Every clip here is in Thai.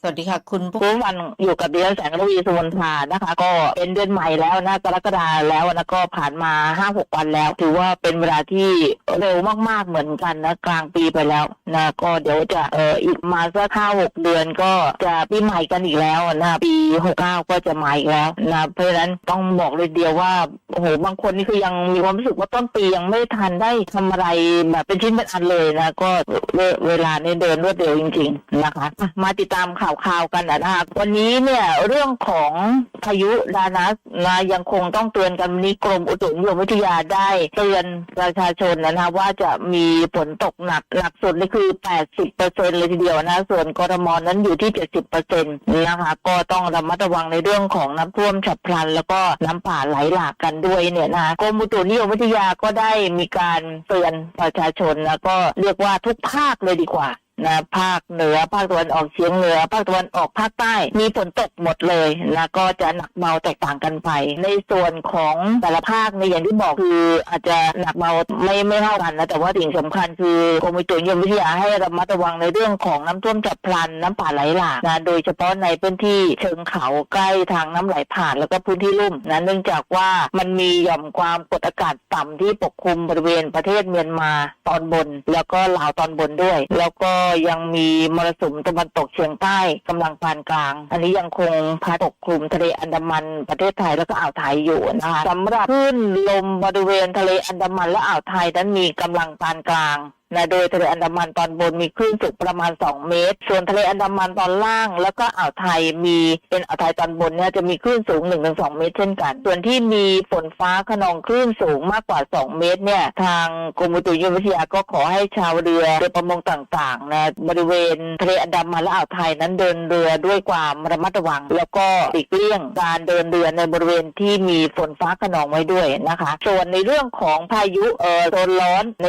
สวัสดีค่ะ คุณผู้ฟังอยู่กับดิฉันแสงระวีสุวรรณภานะคะ ก็เป็นเดือนใหม่แล้วนะกรกฎาแล้วนะก็ผ่านมาห้าหกวันแล้ว ถือว่าเป็นเวลาที่เร็วมากๆเหมือนกันนะกลางปีไปแล้วนะก็เดี๋ยวจะเอ่ออีกมาสักห้าหกเดือนก็จะปีใหม่กันอีกแล้วนะปีหกเก้าก็จะมาอีกแล้วนะเพราะฉะนั้นต้องบอกเลยเดียวว่าโอ้โหบางคนนี่คือยังมีความรู้สึกว่าต้นปียังไม่ทันได้ทำอะไรแบบเป็นชิ้นเป็นอันเลยนะก็เวลาในเดินรวดเร็วจริง ๆ นะคะ มาติดตามค่ะข่าวข่าวกันนะคะวันนี้เนี่ยเรื่องของพายุดานัสนะยังคงต้องเตือนกันนี้กรมอุตุนิยมวิทยาได้เตือนประชาชนนะคะว่าจะมีฝนตกหนักหนักสุดนี่คือ 80เปอร์เซ็นเลยทีเดียวนะ ส่วนกรมนนั้นอยู่ที่ 70เปอร์เซ็นตนะคะก็ต้องระมัดระวังในเรื่องของน้ำท่วมฉับพลัน แล้วก็น้ำป่าไหลหลากกันด้วยเนี่ยนะกรมอุตุนิยมวิทยาก็ได้มีการเตือนประชาชนแล้วก็เรียกว่าทุกภาคเลยดีกว่า นะภาคเหนือภาคตะวันออกเฉียงเหนือ ภาคตะวันออกภาคใต้ มีฝนตกหมดเลยนะก็จะหนักเบาแตกต่างกันไป ในส่วนของแต่ละภาคในอย่างที่บอกคืออาจจะหนักเบาไม่ไม่เท่ากันนะแต่ว่าสิ่งสำคัญคือกรมอุตุนิยมวิทยาให้ระมัดระวังในเรื่องของน้ำท่วมฉับพลันน้ำป่าไหลหลากนะโดยเฉพาะในพื้นที่เชิงเขาใกล้ทางน้ำไหลผ่านแล้วก็พื้นที่ลุ่มนะเนื่องจากว่ามันมีหย่อมความกดอากาศต่ำที่ปกคลุมบริเวณประเทศเมียนมาตอนบน แล้วก็ลาวตอนบนด้วย แล้วก็ยังมีมรสุมตะวันตกเฉียงใต้กำลังปานกลาง อันนี้ยังคงพัดปกคลุมทะเลอันดามันประเทศไทยแล้วก็อ่าวไทยอยู่นะคะสำหรับคลื่นลมบริเวณทะเลอันดามันและอ่าวไทยนั้นมีกำลังปานกลาง นะโดยทะเลอันดามันตอนบนมีคลื่นสูงประมาณ 2 เมตร ส่วนทะเลอันดามันตอนล่าง แล้วก็อ่าวไทยมีเป็นอ่าวไทยตอนบนเนี่ยจะมีคลื่นสูง 1-2 เมตร เช่นกัน ส่วนที่มีฝนฟ้าขนองคลื่นสูงมากกว่า 2 เมตรเนี่ยทางกรมอุตุนิยมวิทยาก็ขอให้ชาวเรือเรือประมงต่างๆนะบริเวณทะเลอันดามันและอ่าวไทยนั้นเดินเรือด้วยความระมัดระวัง แล้วก็หลีกเลี่ยงการเดินเรือในบริเวณที่มีฝนฟ้าขนองไว้ด้วยนะคะ ส่วนในเรื่องของพายุเอ่อโซนร้อนใน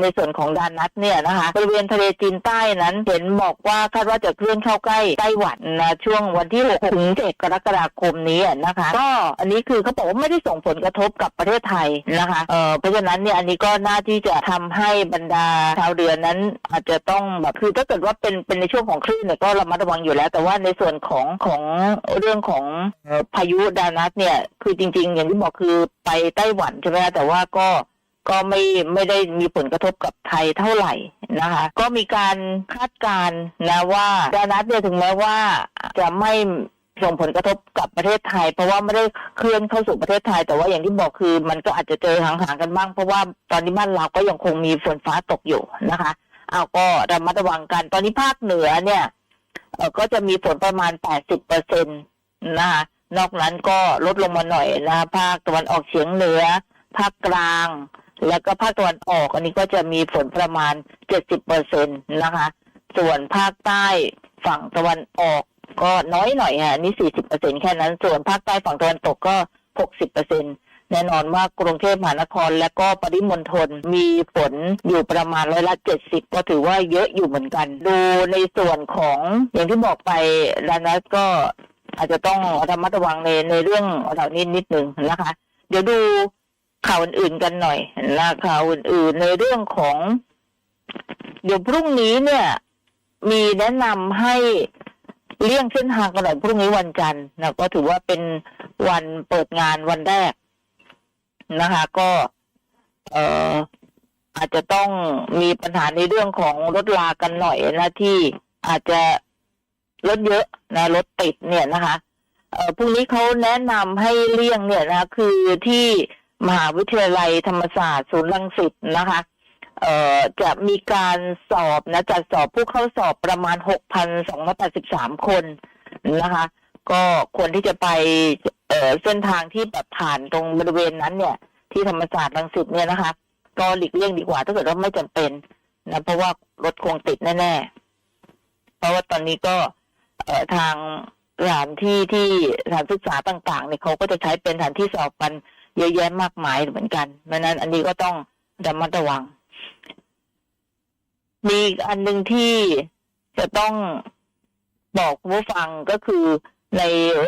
ในส่วนของดานัทเนี่ยนะคะบริเวณทะเลจีนใต้นั้นเห็นบอกว่าคาดว่าจะเคลื่อนเข้าใกล้ไต้หวันนะช่วงวันที่6ถึง7กรกฎาคมนี้นะคะ ก็อันนี้คือเขาบอกว่าไม่ได้ส่งผลกระทบกับประเทศไทยนะคะเออเพราะฉะนั้นเนี่ยอันนี้ก็น่าที่จะทำให้บรรดาชาวเรือนั้น อาจจะต้องแบบคือถ้าเกิดว่าเป็นเป็นในช่วงของคลื่นเนี่ยก็ระมัดระวังอยู่แล้ว แต่ว่าในส่วนของของเรื่องของพายุดานัทเนี่ยคือจริง ๆ อย่างที่บอกคือไปไต้หวันใช่ไหมคะแต่ว่าก็ ก็ไม่ไม่ได้มีผลกระทบกับไทยเท่าไหร่นะคะ ก็มีการคาดการณ์นะว่าดานัทเนี่ยถึงแม้ว่าจะไม่ส่งผลกระทบกับประเทศไทย เพราะว่าไม่ได้เคลื่อนเข้าสู่ประเทศไทย แต่ว่าอย่างที่บอกคือมันก็อาจจะเจอห่างๆกันบ้างเพราะว่าตอนนี้บ้านเราก็ยังคงมีฝนฟ้าตกอยู่นะคะเอาก็ระมัดระวังกัน ตอนนี้ภาคเหนือเนี่ยก็จะมีฝนประมาณ 80เปอร์เซ็นต์นะคะนอกนั้นก็ลดลงมาหน่อยนะภาคตะวันออกเฉียงเหนือ ภาคกลาง แล้วก็ภาคตะวันออกอันนี้ก็จะมีฝนประมาณ70เปอร์เซ็นต์นะคะ ส่วนภาคใต้ฝั่งตะวันออกก็น้อยหน่อยฮะอันนี่40เปอร์เซ็นแค่นั้น ส่วนภาคใต้ฝั่งตะวันตกก็60เปอร์เซ็นแน่นอนว่ากรุงเทพมหานครและก็ปริมณฑลมีฝนอยู่ประมาณร้อยละ70ก็ถือว่าเยอะอยู่เหมือนกัน ดูในส่วนของอย่างที่บอกไปดานัสก็อาจจะต้องระมัดระวังในในเรื่องเหล่านี้นิดนึงนะคะ เดี๋ยวดู ข่าวอื่นๆกันหน่อยนะข่าวอื่นๆในเรื่องของ เดี๋ยวพรุ่งนี้เนี่ย มีแนะนำให้เลี่ยงเส้นทางกันหน่อยพรุ่งนี้วันจันทร์นะก็ถือว่าเป็นวันเปิดงานวันแรกนะคะ ก็ เอ่ออาจจะต้องมีปัญหาในเรื่องของรถลากันหน่อยนะที่อาจจะรถเยอะนะรถติดเนี่ยนะคะ เอ่อพรุ่งนี้เขาแนะนำให้เลี่ยงเนี่ยนะคือที่ มหาวิทยาลัยธรรมศาสตร์ศูนย์รังสิตนะคะเอ่อจะมีการสอบนะจัดสอบผู้เข้าสอบประมาณ 6,283 คนนะคะ ก็ควรที่จะไปเอ่อเส้นทางที่แบบผ่านตรงบริเวณนั้นเนี่ย ที่ธรรมศาสตร์รังสิตเนี่ยนะคะ ก็หลีกเลี่ยงดีกว่าถ้าเกิดว่าไม่จำเป็นนะเพราะว่ารถคงติดแน่ๆ เพราะว่าตอนนี้ก็เอ่อทางสถานที่ที่สถานศึกษาต่างๆเนี่ยเขาก็จะใช้เป็นสถานที่สอบกัน เยอะแยะมากมายเหมือนกันเพราะฉะนั้น อันนี้ก็ต้องระมัดระวัง มีอีกอันหนึ่งที่จะต้องบอกผู้ฟังก็คือใน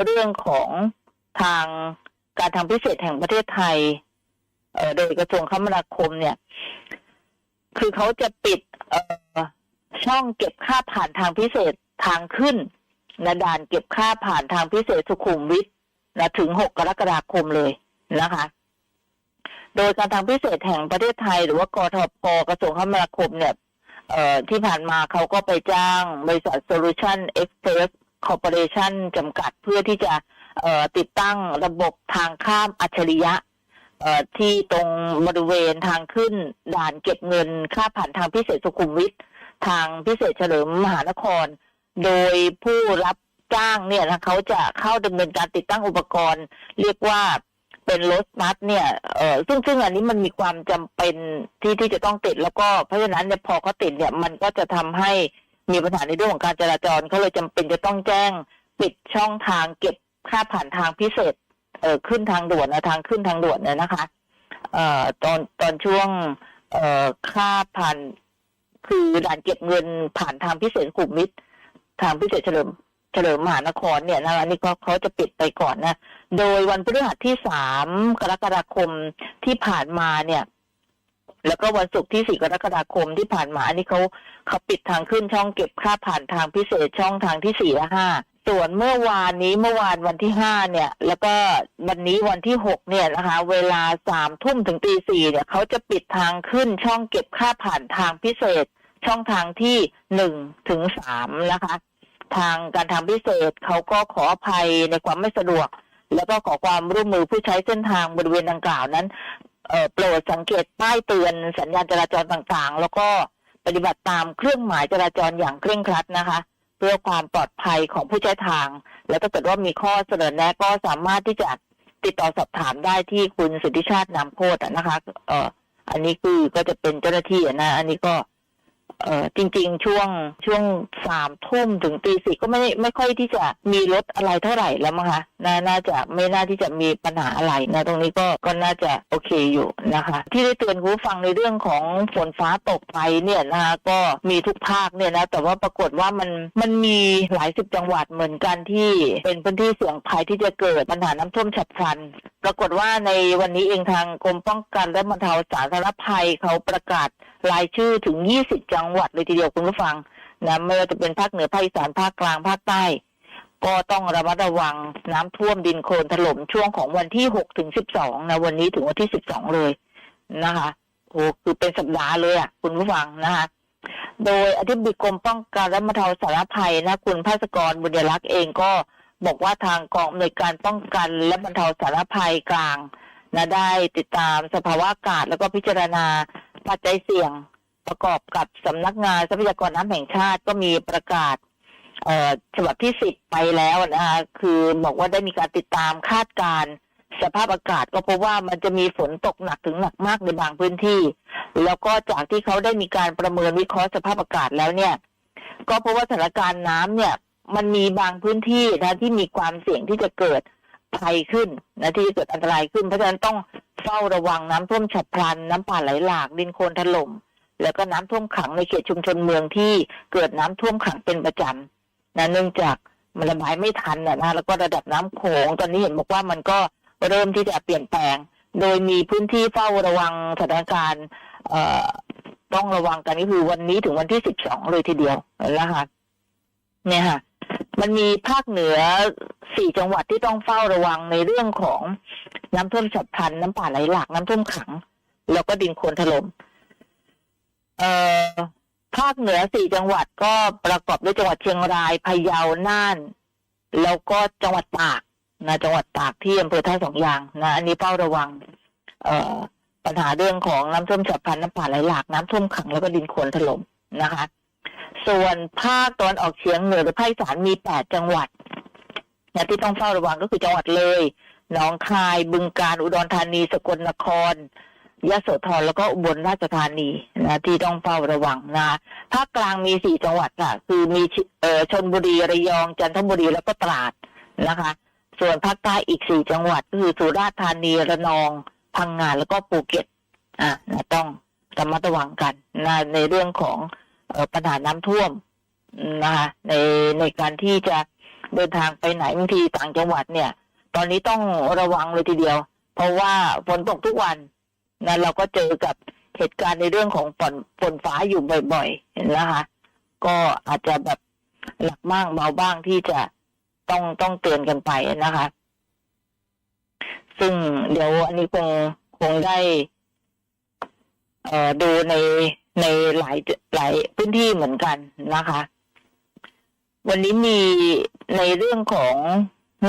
เรื่องของทางการทางพิเศษแห่งประเทศไทยเอ่อโดยกระทรวงคมนาคมเนี่ย คือเขาจะปิดช่องเก็บค่าผ่านทางพิเศษทางขึ้นนะด่านเก็บค่าผ่านทางพิเศษสุขุมวิทนะถึง6กรกฎาคมเลย นะคะ โดยการทางพิเศษแห่งประเทศไทย หรือว่ากทปกระทรวงคมนาคมเนี่ยเอ่อที่ผ่านมาเขาก็ไปจ้างบริษัท Solution Express Corporation จำกัดเพื่อที่จะเอ่อติดตั้งระบบทางข้ามอัจฉริยะเอ่อที่ตรงบริเวณทางขึ้นด่านเก็บเงินค่าผ่านทางพิเศษสุขุมวิททางพิเศษเฉลิมมหานคร โดยผู้รับจ้างเนี่ยนะเขาจะเข้าดำเนินการติดตั้งอุปกรณ์ เรียกว่า เป็นรถบัสเนี่ยเออซึ่งซึ่งอันนี้มันมีความจำเป็นที่ที่จะต้องติด แล้วก็เพราะฉะนั้นเนี่ยพอเขาติดเนี่ยมันก็จะทำให้มีปัญหาในเรื่องของการจราจรเขาเลยจำเป็นจะต้องแจ้งปิดช่องทางเก็บค่าผ่านทางพิเศษ เออขึ้นทางด่วนนะทางขึ้นทางด่วนเนี่ยนะคะ เอ่อตอนตอนช่วง เอ่อค่าผ่านคือด่านเก็บเงินผ่านทางพิเศษสุขุมวิททางพิเศษเฉลิมเฉลิมมหานครเนี่ยนะอันนี้ก็เขาจะปิดไปก่อนนะ โดยวันพฤหัสที่สามกรกฎาคมที่ผ่านมาเนี่ย แล้วก็วันศุกร์ที่สี่กรกฎาคมที่ผ่านมา อันนี้เขาเขาปิดทางขึ้นช่องเก็บค่าผ่านทางพิเศษช่องทางที่สี่และห้าส่วนเมื่อวานนี้เมื่อวานวันที่ห้าเนี่ย แล้วก็วันนี้วันที่หกเนี่ยนะคะ เวลาสามทุ่มถึงตีสี่เนี่ยเขาจะปิดทางขึ้นช่องเก็บค่าผ่านทางพิเศษ ช่องทางที่หนึ่งถึงสามนะคะ ทางการทางพิเศษเขาก็ขออภัยในความไม่สะดวก แล้วก็ขอความร่วมมือผู้ใช้เส้นทางบริเวณดังกล่าวนั้นโปรดสังเกตป้ายเตือนสัญญาณจราจรต่างๆ แล้วก็ปฏิบัติตามเครื่องหมายจราจรอย่างเคร่งครัดนะคะ เพื่อความปลอดภัยของผู้ใช้ทาง แล้วถ้าเกิดว่ามีข้อเสนอแนะก็สามารถที่จะติดต่อสอบถามได้ที่คุณสุทธิชาตินามโพธนะคะ เอ่ออันนี้คือก็จะเป็นเจ้าหน้าที่นะ อันนี้ก็ เออจริง ๆ ช่วงช่วงสามทุ่มถึงตีสี่ก็ไม่ไม่ค่อยที่จะมีรถอะไรเท่าไหร่แล้วมั้งคะนาน่าจะไม่น่าที่จะมีปัญหาอะไรนะตรงนี้ก็ก็น่าจะโอเคอยู่นะคะ ที่ได้เตือนคุณผู้ฟังในเรื่องของฝนฟ้าตกไปเนี่ยนะคะก็มีทุกภาคเนี่ยนะแต่ว่าปรากฏว่ามันมันมีหลายสิบจังหวัดเหมือนกันที่เป็นพื้นที่เสี่ยงภัยที่จะเกิดปัญหาน้ำท่วมฉับพลัน ปรากฏว่าในวันนี้เองทางกรมป้องกันและบรรเทาสาธารณภัยเขาประกาศ รายชื่อถึง 20 จังหวัดเลยทีเดียวคุณผู้ฟังนะไม่ว่าจะเป็นภาคเหนือภาคอีสานภาคกลางภาคใต้ ก็ต้องระมัดระวังน้ำท่วมดินโคลนถล่มช่วงของวันที่ 6 ถึง 12 นะ วันนี้ถึงวันที่ 12 เลยนะคะโอ้คือเป็นสัปดาห์เลยอะ คุณผู้ฟังนะคะโดยอธิบดีกรมป้องกันและบรรเทาสาธารณภัยนะคุณภาสกรบุญยรักษ์เองก็บอกว่าทางกองอำนวยการป้องกันและบรรเทาสาธารณภัยกลางนะได้ติดตามสภาวะอากาศแล้วก็พิจารณา ปัจจัยเสี่ยงประกอบกับสำนักงานทรัพยากรน้ำแห่งชาติก็มีประกาศฉบับที่สิบไปแล้วนะคะคือบอกว่าได้มีการติดตามคาดการสภาพอากาศก็พบว่ามันจะมีฝนตกหนักถึงหนักมากในบางพื้นที่ แล้วก็จากที่เขาได้มีการประเมินวิเคราะห์สภาพอากาศแล้วเนี่ย ก็เพราะว่าสถานการณ์น้ำเนี่ย มันมีบางพื้นที่นะที่มีความเสี่ยงที่จะเกิด ภัยขึ้นนะที่เกิดอันตรายขึ้น เพราะฉะนั้นต้องเฝ้าระวังน้ำท่วมฉับพลัน น้ำป่าไหลหลากดินโคลนถล่มแล้วก็น้ำท่วมขังในเขตชุมชนเมืองที่เกิดน้ำท่วมขังเป็นประจำนะเนื่องจากมันระบายไม่ทันนะนะแล้วก็ระดับน้ำโขงตอนนี้เห็นบอกว่ามันก็เริ่มที่จะเปลี่ยนแปลง โดยมีพื้นที่เฝ้าระวังสถานการณ์เอ่อต้องระวังกันก็คือวันนี้ถึงวันที่สิบสองเลยทีเดียวนะคะเนี่ยค่ะ มันมีภาคเหนือสี่จังหวัดที่ต้องเฝ้าระวังในเรื่องของน้ำท่วมฉับพลันน้ำป่าไหลหลากน้ำท่วมขัง แล้วก็ดินโคลนถล่มเอ่อภาคเหนือสี่จังหวัดก็ประกอบด้วยจังหวัดเชียงรายพะเยาน่าน แล้วก็จังหวัดตากนะจังหวัดตากที่อำเภอท่าสองยางนะอันนี้เฝ้าระวัง เอ่อปัญหาเรื่องของน้ำท่วมฉับพลันน้ำป่าไหลหลากน้ำท่วมขังแล้วก็ดินโคลนถล่มนะคะ ส่วนภาคตะวันออกเฉียงเหนือหรือภาคอีสานมีแปดจังหวัดนะที่ต้องเฝ้าระวังก็คือจังหวัดเลยหนองคาย บึงกาฬอุดรธานี สกลนครยะโสธรแล้วก็อุบลราชธานีนะที่ต้องเฝ้าระวังนะภาคกลางมีสี่จังหวัดค่ะ คือมีเอ่อชนบุรีระยอง จันทบุรีแล้วก็ตราดนะคะ ส่วนภาคใต้อีกสี่จังหวัดก็คือสุราษฎร์ธานีระนอง พังงาแล้วก็ภูเก็ตอะนะต้องระมัดระวังกันนะในเรื่องของ ปัญหาน้ำท่วมนะคะในในการที่จะเดินทางไปไหนบางทีต่างจังหวัดเนี่ย ตอนนี้ต้องระวังเลยทีเดียว เพราะว่าฝนตกทุกวันนะเราก็เจอกับเหตุการณ์ในเรื่องของฝนฝนฟ้าอยู่บ่อยๆนะคะ ก็อาจจะแบบหนักบ้างเบาบ้างที่จะต้องต้องเตือนกันไปนะคะ ซึ่งเดี๋ยวอันนี้คงคงได้ เอ่อดูใน ในหลายหลายพื้นที่เหมือนกันนะคะ วันนี้มีในเรื่องของ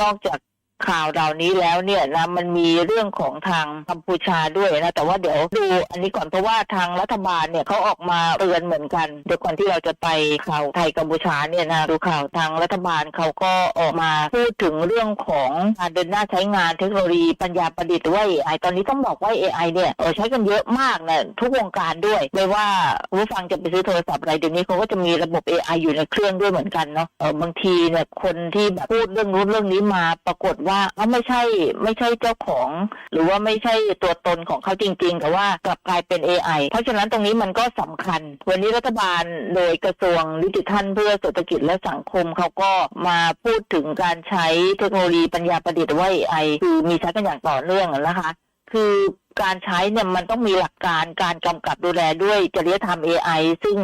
นอกจาก ข่าวเหล่านี้แล้วเนี่ยนะมันมีเรื่องของทางกัมพูชาด้วยนะแต่ว่าเดี๋ยวดูอันนี้ก่อนเพราะว่าทางรัฐบาลเนี่ยเขาออกมาเตือนเหมือนกันเดี๋ยวก่อนที่เราจะไปข่าวไทยกัมพูชาเนี่ยนะดูข่าวทางรัฐบาลเขาก็ออกมาพูดถึงเรื่องของการเดินหน้าใช้งานเทคโนโลยีปัญญาประดิษฐ์หรือว่า AI ตอนนี้ต้องบอกว่า AI เนี่ยเออใช้กันเยอะมากนะทุกวงการด้วยไม่ว่าผู้ฟังจะไปซื้อโทรศัพท์อะไรเดี๋ยวนี้เขาก็จะมีระบบ AI อยู่ในเครื่องด้วยเหมือนกันเนาะเออบางทีเนี่ยคนที่แบบพูดเรื่องนู้นเรื่องนี้มาปรากฏว่าเขาไม่ใช่ไม่ใช่เจ้าของ หรือว่าไม่ใช่ตัวตนของเขาจริง ๆ แต่ว่ากลับกลายเป็น AI เพราะฉะนั้นตรงนี้มันก็สำคัญ วันนี้รัฐบาลโดยกระทรวงดิจิทัลเพื่อเศรษฐกิจและสังคมเขาก็มาพูดถึงการใช้เทคโนโลยีปัญญาประดิษฐ์ว่า AI คือมีใช้กันอย่างต่อเนื่องนะคะคือการใช้เนี่ยมันต้องมีหลักการการกำกับดูแลด้วยจริยธรรม AI ซึ่ง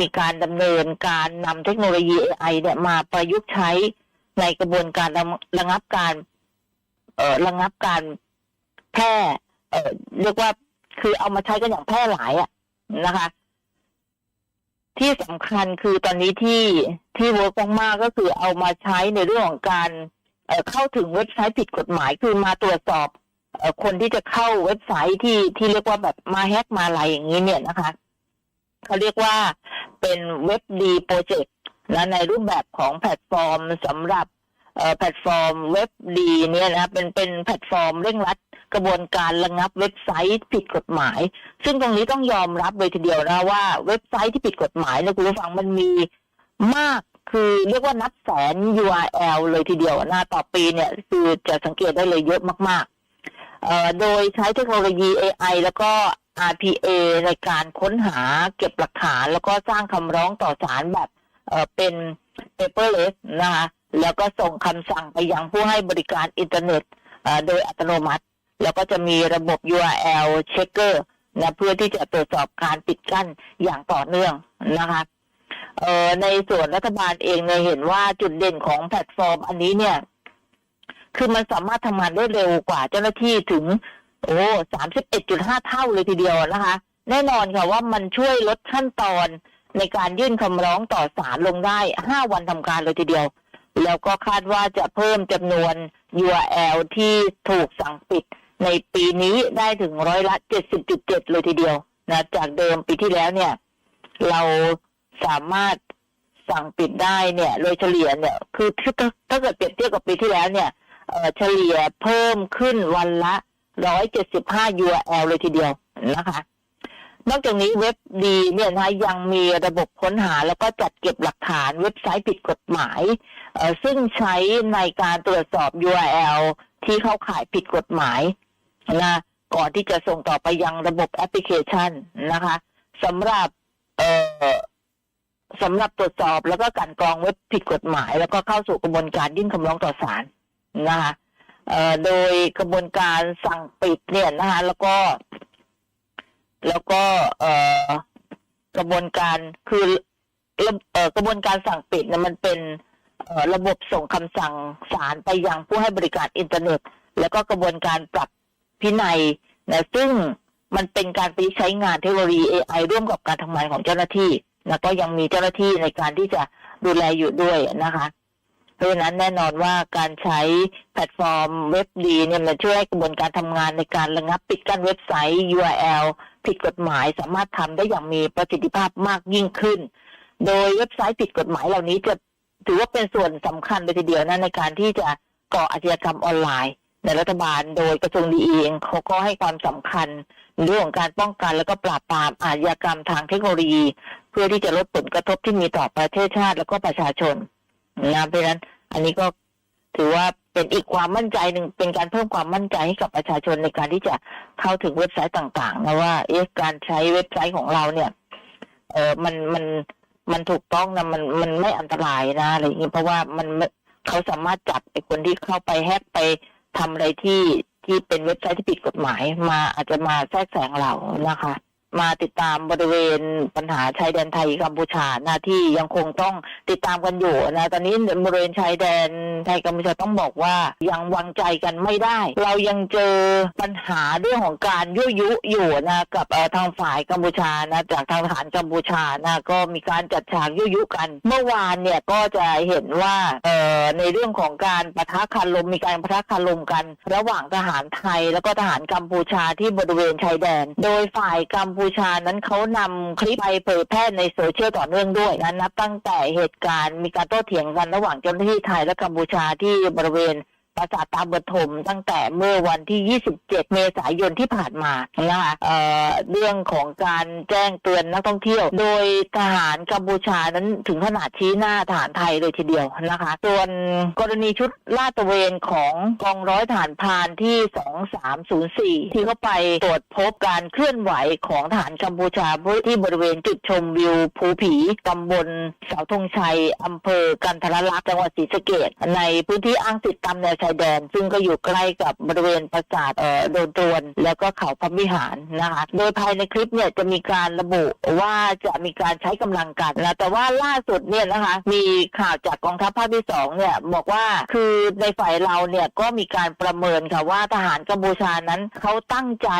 มีการดำเนินการนำเทคโนโลยี AI เนี่ยมาประยุกต์ใช้ ในกระบวนการระระงับการ เอ่อระงับการแพร่เอ่อเรียกว่าคือเอามาใช้กันอย่างแพร่หลายอะนะคะ ที่สำคัญคือตอนนี้ที่ที่เวิร์กมากๆก็คือเอามาใช้ในเรื่องของการเเข้าถึงเว็บไซต์ผิดกฎหมายคือมาตรวจสอบอคนที่จะเข้าเว็บไซต์ที่ที่เรียกว่าแบบมาแฮกมาอะไรอย่างนี้เนี่ยนะคะเขาเรียกว่าเป็นเว็บดีโปรเจกต์ และในรูปแบบของแพลตฟอร์มสำหรับแพลตฟอร์มเว็บดีเนี่ยนะเป็นเป็นแพลตฟอร์มเร่งรัดกระบวนการระงับเว็บไซต์ผิดกฎหมาย ซึ่งตรงนี้ต้องยอมรับเลยทีเดียวนะว่าเว็บไซต์ที่ผิดกฎหมายนี่ยคุณผู้ฟังมันมีมากคือเรียกว่านับแสน URL เลยทีเดียวนะต่อปีเนี่ยคือจะสังเกตได้เลยเยอะมากๆ โดยใช้เทคโนโลยี AI แล้วก็ RPA ในการค้นหาเก็บหลักฐาน แล้วก็สร้างคำร้องต่อศาลแบบ เออเป็น paperless นะคะแล้วก็ส่งคำสั่งไปยังผู้ให้บริการอินเทอร์เน็ตอ่อโดยอัตโนมัติ แล้วก็จะมีระบบ URL checker นะเพื่อที่จะตรวจสอบการปิดกั้นอย่างต่อเนื่องนะคะเออในส่วนรัฐบาลเองเนี่ยเห็นว่าจุดเด่นของแพลตฟอร์มอันนี้เนี่ย คือมันสามารถทำงานได้เร็วกว่าเจ้าหน้าที่ถึง โอ้สามสิบเอ็ดจุดห้าเท่าเลยทีเดียวนะคะ แน่นอนค่ะว่ามันช่วยลดขั้นตอน ในการยื่นคำร้องต่อศาลลงได้ห้าวันทำการเลยทีเดียว แล้วก็คาดว่าจะเพิ่มจำนวน URL ที่ถูกสั่งปิดในปีนี้ได้ถึงร้อยละเจ็ดสิบเจ็ดเลยทีเดียวนะจากเดิมปีที่แล้วเนี่ย เราสามารถสั่งปิดได้เนี่ย โดยเฉลี่ยเนี่ย คือถ้าถ้าเกิดเปรียบเทียบกับปีที่แล้วเนี่ยเฉลี่ยเพิ่มขึ้นวันละร้อยเจ็ดสิบห้า URL เลยทีเดียวนะคะ นอกจากนี้เว็บดีเนี่ยนะยังมีระบบค้นหาแล้วก็จัดเก็บหลักฐานเว็บไซต์ผิดกฎหมาย ซึ่งใช้ในการตรวจสอบ URL ที่เข้าข่ายผิดกฎหมายนะก่อนที่จะส่งต่อไปยังระบบแอปพลิเคชันนะคะสำหรับสำหรับตรวจสอบแล้วก็กลันกรองเว็บผิดกฎหมาย แล้วก็เข้าสู่กระบวนการยื่นคำร้องต่อศาลนะคะโดยกระบวนการสั่งปิดเนี่ยนะคะแล้วก็ แล้วก็เอกระบวนการคืออกระบวนการสั่งปิดเนี่ยมันเป็นระบบส่งคำสั่งศาลไปยังผู้ให้บริการอินเทอร์เน็ต แล้วก็กระบวนการปรับพินัยนะซึ่งมันเป็นการไปใช้งานเทคโนโลยี AI ร่วมกับการทำงานของเจ้าหน้าที่ แล้วก็ยังมีเจ้าหน้าที่ในการที่จะดูแลอยู่ด้วยนะคะ เพราะฉะนั้นแน่นอนว่าการใช้แพลตฟอร์มเว็บดีเนี่ยมันช่วยให้กระบวนการทำงานในการระงับปิดกั้นเว็บไซต์ URL ผิดกฎหมายสามารถทำได้อย่างมีประสิทธิภาพมากยิ่งขึ้น โดยเว็บไซต์ผิดกฎหมายเหล่านี้จะถือว่าเป็นส่วนสำคัญเลยทีเดียวนะในการที่จะก่ออาชญากรรมออนไลน์ ในรัฐบาลโดยกระทรวงดีเองเขาก็ให้ความสำคัญเรื่องของการป้องกันแล้วก็ปราบปรามอาชญากรรมทางเทคโนโลยี เพื่อที่จะลดผลกระทบที่มีต่อประเทศชาติแล้วก็ประชาชน นะเพราะฉะนั้นอันนี้ก็ถือว่าเป็นอีกความมั่นใจหนึ่งเป็นการเพิ่มความมั่นใจให้กับประชาชนในการที่จะเข้าถึงเว็บไซต์ต่างๆนะว่าเอ๊ะการใช้เว็บไซต์ของเราเนี่ย เออมันมันมันถูกต้องนะมันมันไม่อันตรายนะอะไรอย่างนี้เพราะว่ามันเขาสามารถจับไอ้คนที่เข้าไปแฮกไปทำอะไรที่ที่เป็นเว็บไซต์ที่ผิดกฎหมายมาอาจจะมาแทรกแซงเรานะคะ มาติดตามบริเวณปัญหาชายแดนไทยกัมพูชาหน้าที่ยังคงต้องติดตามกันอยู่นะตอนนี้บริเวณชายแดนไทยกัมพูชาต้องบอกว่ายังวางใจกันไม่ได้ เรายังเจอปัญหาเรื่องของการยั่วยุอยู่นะกับทางฝ่ายกัมพูชานะจากทางทหารกัมพูชานะก็มีการจัดฉากยั่วยุกัน เมื่อวานเนี่ยก็จะเห็นว่าเอ่อในเรื่องของการประทะคารมมีการประทะคารมกัน ระหว่างทหารไทยแล้วก็ทหารกัมพูชาที่บริเวณชายแดน โดยฝ่ายกัมพูชานั้นเขานำคลิปไปเผยแพร่ในโซเชียลต่อเนื่องด้วยนะนับตั้งแต่เหตุการณ์มีการโต้เถียงกันระหว่างเจ้าหน้าที่ไทยและกัมพูชาที่บริเวณ ปราสาทตาบทมตั้งแต่เมื่อวันที่ 27 เมษายนที่ผ่านมานะคะเอ่อเรื่องของการแจ้งเตือนนักท่องเที่ยว โดยทหารกัมพูชานั้นถึงขนาดชี้หน้าทหารไทยเลยทีเดียวนะคะ ส่วนกรณีชุดลาดตระเวนของกองร้อยทหารพานที่ 2304 ที่เข้าไปตรวจพบการเคลื่อนไหวของทหารกัมพูชาที่บริเวณจุดชมวิวภูผีตำบลเสาธงชัยอำเภอกันทรลักษณ์จังหวัดศรีสะเกษในพื้นที่อ้างติดตามแนวชายแดน ซึ่งก็อยู่ใกล้กับบริเวณปราสาทเอ่อโดนตรวน แล้วก็เขาพระวิหารนะคะโดยภายในคลิปเนี่ยจะมีการระบุว่าจะมีการใช้กำลังกันนะแต่ว่าล่าสุดเนี่ยนะคะมีข่าวจากกองทัพภาคที่สองเนี่ยบอกว่าคือในฝ่ายเราเนี่ยก็มีการประเมินค่ะว่าทหารกัมพูชานั้นเขาตั้งใจ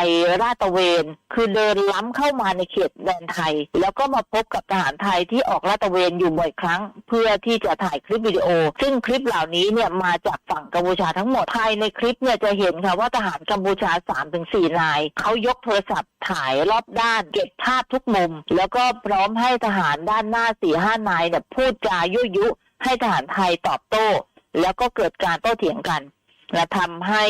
ราดตระเวน คือเดินล้ำเข้ามาในเขตแดนไทย แล้วก็มาพบกับทหารไทยที่ออกลาดตระเวนอยู่บ่อยครั้ง เพื่อที่จะถ่ายคลิปวิดีโอ ซึ่งคลิปเหล่านี้เนี่ยมาจากฝั่งกัมพูชาทั้งหมดภายในคลิปเนี่ยจะเห็นค่ะว่าทหารกัมพูชา3-4ถึงนายเขายกโทรศัพท์ถ่ายรอบด้าน เก็บภาพทุกมุม แล้วก็พร้อมให้ทหารด้านหน้าสี่ห้านายเนี่ยพูดจายุยุ ให้ทหารไทยตอบโต้ แล้วก็เกิดการโต้เถียงกันและทำให้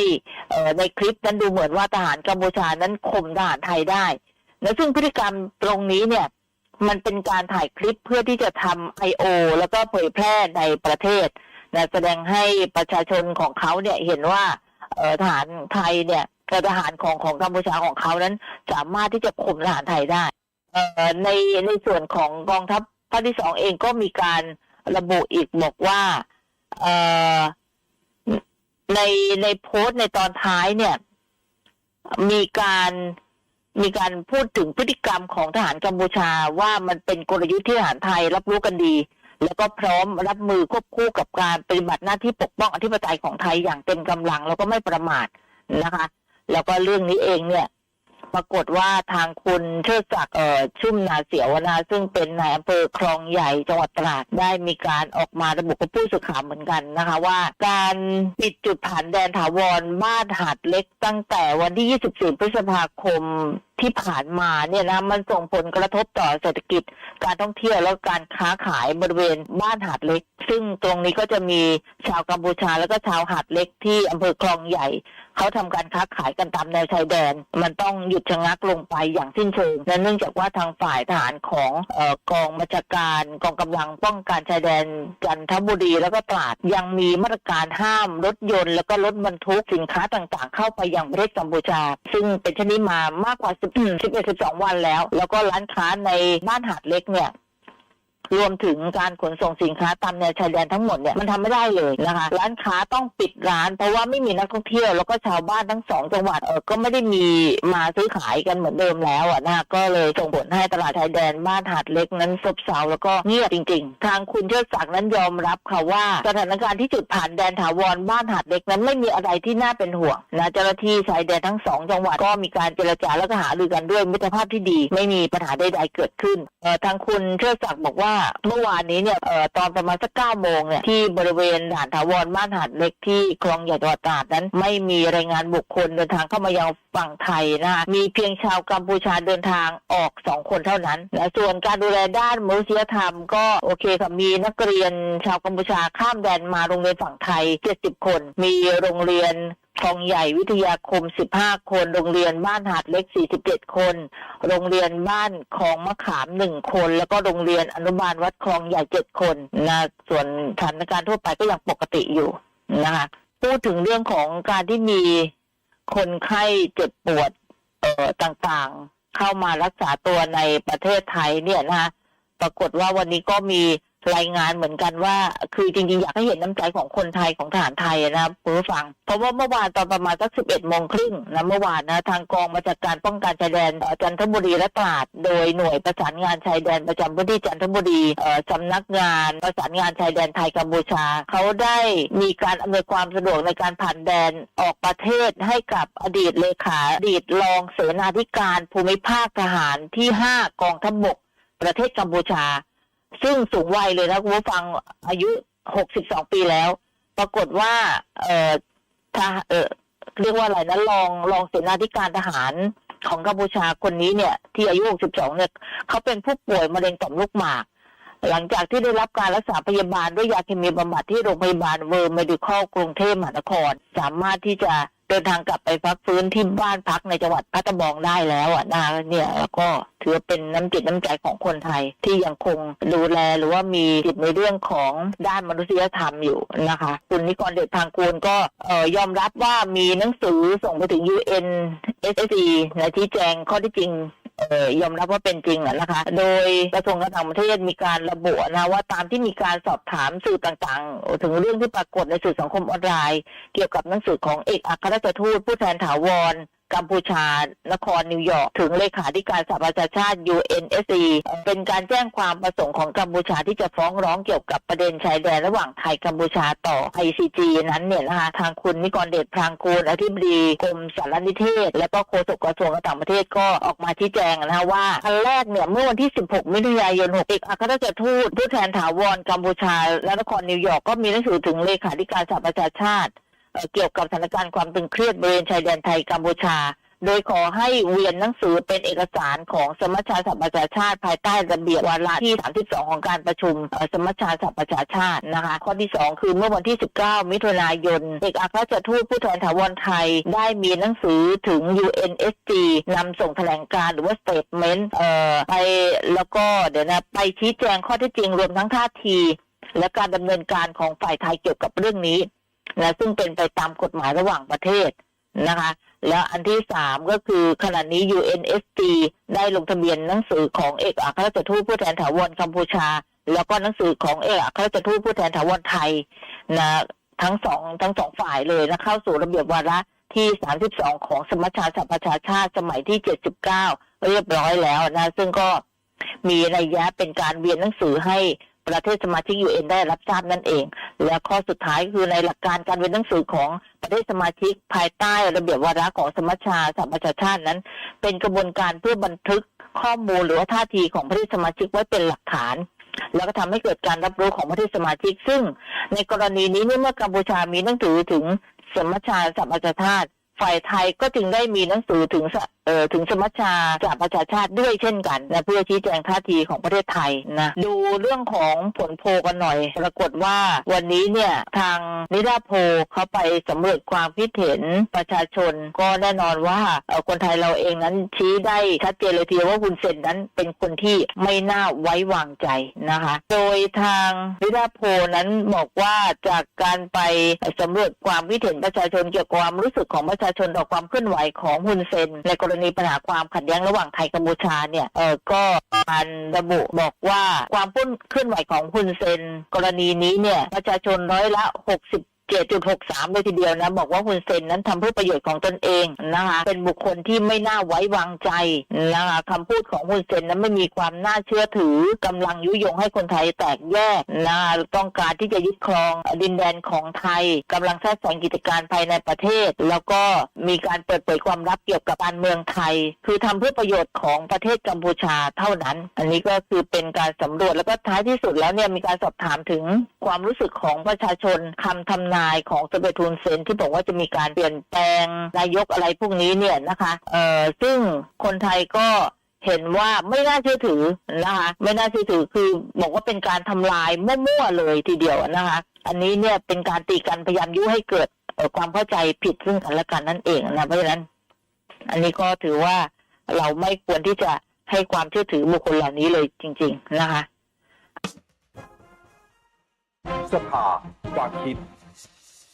ในคลิปนั้นดูเหมือนว่าทหารกัมพูชานั้นข่มทหารไทยได้และซึ่งพฤติกรรมตรงนี้เนี่ยมันเป็นการถ่ายคลิปเพื่อที่จะทำไอโอแล้วก็เผยแพร่ในประเทศ นะแสดงให้ประชาชนของเขาเนี่ยเห็นว่าเออทหารไทยเนี่ยกับทหารของของกัมพูชาของเขานั้น สามารถที่จะข่มทหารไทยได้เออในในส่วนของกองทัพภาคที่สองเองก็มีการระบุอีกบอกว่าเออในในโพสต์ในตอนท้ายเนี่ย มีการมีการพูดถึงพฤติกรรมของทหารกัมพูชาว่ามันเป็นกลยุทธ์ที่ทหารไทยรับรู้กันดี แล้วก็พร้อมรับมือควบคู่กับการปฏิบัติหน้าที่ปกป้องอธิปไตยของไทยอย่างเต็มกำลัง แล้วก็ไม่ประมาทนะคะ แล้วก็เรื่องนี้เองเนี่ยปรากฏว่าทางคุณเชิดศักดิ์เอ่อชุ่มนาเสียวนา ซึ่งเป็นนายอำเภอคลองใหญ่จังหวัดตราดได้มีการออกมาระบุกับผู้สื่อข่าวเหมือนกันนะคะ ว่าการปิดจุดผ่านแดนถาวรบ้านหาดเล็กตั้งแต่วันที่ 24 พฤษภาคม ที่ผ่านมาเนี่ยนะมันส่งผลกระทบต่อเศรษฐกิจ การท่องเที่ยวและการค้าขายบริเวณบ้านหาดเล็ก ซึ่งตรงนี้ก็จะมีชาวกัมพูชาแล้วก็ชาวหาดเล็กที่อำเภอคลองใหญ่ เขาทำการค้าขายกันตามแนวชายแดน มันต้องหยุดชะงักลงไปอย่างสิ้นเชิงและเนื่องจากว่าทางฝ่ายทหารของออกองบัญชาการกองกำลังป้องกันชายแดนจันทบุรีแล้วก็ตราดยังมีมาตรการห้ามรถยนต์ แล้วก็รถบรรทุกสินค้าต่างๆ เข้าไปยังประเทศกัมพูชา ซึ่งเป็นชนนี้มามากกว่า10 11 12วันแล้ว แล้วก็ร้านค้าในบ้านหาดเล็กเนี่ย รวมถึงการขนส่งสินค้าตามแนวชายแดนทั้งหมดเนี่ยมันทำไม่ได้เลยนะคะ ร้านค้าต้องปิดร้าน เพราะว่าไม่มีนักท่องเที่ยวแล้วก็ชาวบ้านทั้งสองจังหวัดเออก็ไม่ได้มีมาซื้อขายกันเหมือนเดิมแล้วอะนะก็เลยส่งผลให้ตลาดชายแดนบ้านหาดเล็กนั้นซบเซาแล้วก็เงียบจริง ๆ ทางคุณเชิดศักดิ์นั้นยอมรับค่ะว่า สถานการณ์ที่จุดผ่านแดนถาวรบ้านหาดเล็กนั้นไม่มีอะไรที่น่าเป็นห่วงนะเจ้าหน้าที่ชายแดนทั้งสองจังหวัดก็มีการเจรจาและก็หารือกันด้วยมิตรภาพที่ดี ไม่มีปัญหาใดๆเกิดขึ้นเออทางคุณเชิดศักดิ์บอกว่าเมื่อวานนี้เนี่ยเอ่อตอนประมาณสักเก้าโมงเนี่ยที่บริเวณด่านถาวรบ้านหาดเล็กที่คลองใหญ่จังหวัดตราดนั้น ไม่มีรายงานบุคคลเดินทางเข้ามายังฝั่งไทยนะคะมีเพียงชาวกัมพูชาเดินทางออกสองคนเท่านั้นและส่วนการดูแลด้านมนุษยธรรมก็โอเคค่ะมีนักเรียนชาวกัมพูชาข้ามแดนมาโรงเรียนฝั่งไทย 70 คน มีโรงเรียน คลองใหญ่วิทยาคม 15 คน โรงเรียนบ้านหาดเล็ก 47 คน โรงเรียนบ้านคลองมะขามหนึ่งคน แล้วก็โรงเรียนอนุบาลวัดคลองใหญ่เจ็ดคนนะส่วนสถานการณ์ทั่วไปก็ยังปกติอยู่นะคะพูดถึงเรื่องของการที่มีคนไข้เจ็บปวดเอ่อต่างๆ เข้ามารักษาตัวในประเทศไทยเนี่ยนะคะปรากฏว่าวันนี้ก็มี รายงานเหมือนกันว่า คือจริงๆ อยากให้เห็นน้ำใจของคนไทยของทหารไทยนะครับคุณผู้ฟัง เพราะว่าเมื่อวานตอนประมาณสักสิบเอ็ดโมงครึ่งนะเมื่อวานนะทางกองบัญชาการป้องกันชายแดนจันทบุรีและตราดโดยหน่วยประสานงานชายแดนประจำพื้นที่จันทบุรีเอ่อสำนักงานประสานงานชายแดนไทยกัมพูชา เขาได้มีการอำนวยความสะดวกในการผ่านแดนออกประเทศให้กับอดีตเลขาอดีตรองเสนาธิการภูมิภาคทหารที่ห้ากองทัพบกประเทศกัมพูชา ซึ่งสูงวัยเลยนะคุณผู้ฟังอายุ62ปีแล้ว ปรากฏว่า เอ่อทหเออเรียกว่าอะไรนะรองรองเสนาธิการทหารของกัมพูชาคนนี้เนี่ย ที่อายุ 62 เนี่ยเขาเป็นผู้ป่วยมะเร็งต่อมลูกหมาก หลังจากที่ได้รับการรักษาพยาบาลด้วยยาเคมีบำบัดที่โรงพยาบาลเวอร์เมดิคอลกรุงเทพมหานคร สามารถที่จะ เดินทางกลับไปพักฟื้นที่บ้านพักในจังหวัดพัทบองได้แล้วอะนะเนี่ยแล้วก็ถือว่าเป็นน้ำจิตน้ำใจของคนไทย ที่ยังคงดูแลหรือว่ามีจิตในเรื่องของด้านมนุษยธรรมอยู่นะคะคุณนิกรเดชทางกูลก็เอ่อยอมรับว่ามีหนังสือส่งไปถึง UN SSC นที่แจงข้อที่จริง ยอมรับว่าเป็นจริงอะนะคะ โดยกระทรวงการต่างประเทศมีการระบุนะว่าตามที่มีการสอบถามสื่อต่างๆ ถึงเรื่องที่ปรากฏในสื่อสังคมออนไลน์ เกี่ยวกับหนังสือของเอกอัครราชทูตผู้แทนถาวร กัมพูชานครนิวยอร์กถึงเลขาธิการสหประชาชาติ UNSC เป็นการแจ้งความประสงค์ของกัมพูชาที่จะฟ้องร้องเกี่ยวกับประเด็นชายแดนระหว่างไทยกัมพูชาต่อ ICG นั้นเนี่ยนะคะทางคุณนิกรเดชพรางกูลอธิบดีกรมสารนิเทศ และก็โฆษกกระทรวงการต่างประเทศก็ออกมาชี้แจงนะคะว่าครั้งแรกเนี่ยเมื่อวันที่ 16 มิถุนายน6เอกอัครราชทูตผู้แทนถาวรกัมพูชา และนครนิวยอร์กก็มีหนังสือถึงเลขาธิการสหประชาชาติ เกี่ยวกับสถานการณ์ความตึงเครียดบริเวณชายแดนไทยกัมพูชา โดยขอให้เวียนหนังสือเป็นเอกสารของสมัชชาสหประชาชาติภายใต้ระเบียบวาระที่ 32 ของการประชุมสมัชชาสหประชาชาตินะคะ ข้อที่ 2 คือเมื่อวันที่ 19 มิถุนายนเอกอัครราชทูตผู้แทนถาวรไทย ได้มีหนังสือถึง UNSG นำส่งแถลงการหรือว่า statement เอ่อไปแล้วก็เดี๋ยวนะไปชี้แจงข้อเที่จริงรวมทั้งท่าทีและการดำเนินการของฝ่ายไทยเกี่ยวกับเรื่องนี้ นะซึ่งเป็นไปตามกฎหมายระหว่างประเทศนะคะ แล้วอันที่สามก็คือขณะนี้ UNSC ได้ลงทะเบียนหนังสือของเอกอัครราชทูตผู้แทนถาวรกัมพูชา แล้วก็หนังสือของเอกอัครราชทูตผู้แทนถาวรไทยนะทั้งสองทั้งสองฝ่ายเลยนะเข้าสู่ระเบียบวาระที่ 32 ของสมัชชาสหประชาชาติสมัยที่ 79 เรียบร้อยแล้วนะ ซึ่งก็มีนัยยะเป็นการเวียนหนังสือให้ ประเทศสมาชิก UN ได้รับทราบนั่นเอง และข้อสุดท้ายคือในหลักการการเวียนหนังสือของประเทศสมาชิกภายใต้ระเบียบวาระของสมัชชาสหประชาชาตินั้น เป็นกระบวนการเพื่อบันทึกข้อมูลหรือว่าท่าทีของประเทศสมาชิกไว้เป็นหลักฐาน แล้วก็ทำให้เกิดการรับรู้ของประเทศสมาชิก ซึ่ง ในกรณีนี้เมื่อกัมพูชามีหนังสือถึงสมัชชาสหประชาชาติฝ่ายไทยก็จึงได้มีหนังสือถึง เอ่อถึงสมัชชาสหประชาชาติด้วยเช่นกันนะเพื่อชี้แจงท่าทีของประเทศไทยนะดูเรื่องของผลโพกันหน่อย ปรากฏว่าวันนี้เนี่ยทางนิดาโพเขาไปสำรวจความคิดเห็นประชาชน ก็แน่นอนว่าคนไทยเราเองนั้นชี้ได้ชัดเจนเลยทีว่าคุณเซนนั้นเป็นคนที่ไม่น่าไว้วางใจนะคะ โดยทางนิดาโพนั้นบอกว่าจากการไปสำรวจความคิดเห็นประชาชนเกี่ยวกับความรู้สึกของประชาชนต่อความเคลื่อนไหวของฮุนเซนในกรณีปัญหาความขัดแย้งระหว่างไทยกัมพูชาเนี่ยเออก็มันระบุบอกว่าความเคลื่อนไหวของฮุนเซน กรณีนี้เนี่ยประชาชนร้อยละ 60 7.63เลยทีเดียวนะ บอกว่าฮุนเซนนั้นทำเพื่อประโยชน์ของตนเองนะคะเป็นบุคคลที่ไม่น่าไว้วางใจนะคะคำพูดของฮุนเซนนั้นไม่มีความน่าเชื่อถือกำลังยุยงให้คนไทยแตกแยกนะคะต้องการที่จะยึดครองดินแดนของไทยกำลังแทรกแซงกิจการภายในประเทศ แล้วก็มีการเปิดเผยความลับเกี่ยวกับการเมืองไทย คือทำเพื่อประโยชน์ของประเทศกัมพูชาเท่านั้น อันนี้ก็คือเป็นการสำรวจแล้วก็ท้ายที่สุดแล้วเนี่ยมีการสอบถามถึงความรู้สึกของประชาชนคำทำนนายของสเด็จทุนเซนที่บอกว่าจะมีการเปลี่ยนแปลงนายกอะไรพวกนี้เนี่ยนะคะเอ่อซึ่งคนไทยก็เห็นว่าไม่น่าเชื่อถือนะคะไม่น่าเชื่อถือคือบอกว่าเป็นการทำลายมั่วๆเลยทีเดียวนะคะอันนี้เนี่ยเป็นการตีกันพยายามยุให้เกิดความเข้าใจผิดซึ่งกันและกันนั่นเองนะเพราะฉะนั้น อันนี้ก็ถือว่าเราไม่ควรที่จะให้ความเชื่อถือบุคคลเหล่านี้เลยจริง ๆ นะคะสภาความคิด